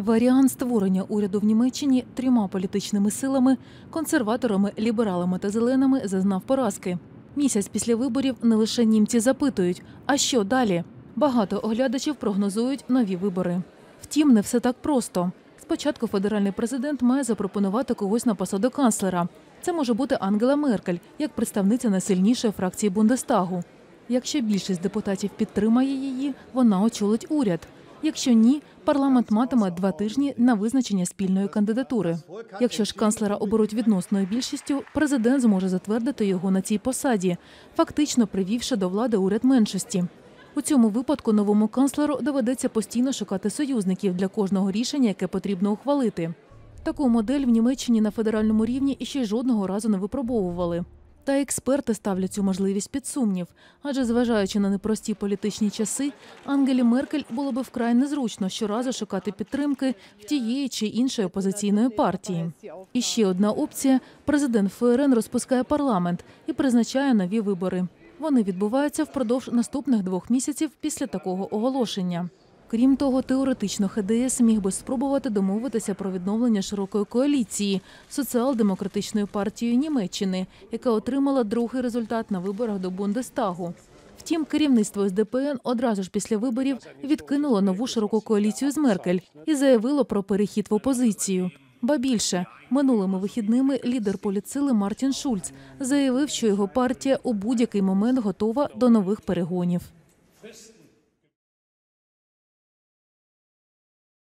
Варіант створення уряду в Німеччині трьома політичними силами, консерваторами, лібералами та зеленими зазнав поразки. Місяць після виборів не лише німці запитують, а що далі? Багато оглядачів прогнозують нові вибори. Втім, не все так просто. Спочатку федеральний президент має запропонувати когось на посаду канцлера. Це може бути Ангела Меркель, як представниця найсильнішої фракції Бундестагу. Якщо більшість депутатів підтримає її, вона очолить уряд. Якщо ні, парламент матиме два тижні на визначення спільної кандидатури. Якщо ж канцлера оберуть відносною більшістю, президент зможе затвердити його на цій посаді, фактично привівши до влади уряд меншості. У цьому випадку новому канцлеру доведеться постійно шукати союзників для кожного рішення, яке потрібно ухвалити. Таку модель в Німеччині на федеральному рівні іще жодного разу не випробовували. Та експерти ставлять цю можливість під сумнів, адже зважаючи на непрості політичні часи, Ангелі Меркель було би вкрай незручно щоразу шукати підтримки в тієї чи іншої опозиційної партії. І ще одна опція: президент ФРН розпускає парламент і призначає нові вибори. Вони відбуваються впродовж наступних двох місяців після такого оголошення. Крім того, теоретично ХДС міг би спробувати домовитися про відновлення широкої коаліції соціал-демократичною партією Німеччини, яка отримала другий результат на виборах до Бундестагу. Втім, керівництво СДПН одразу ж після виборів відкинуло нову широку коаліцію з Меркель і заявило про перехід в опозицію. Ба більше минулими вихідними лідер політсили Мартін Шульц заявив, що його партія у будь-який момент готова до нових перегонів.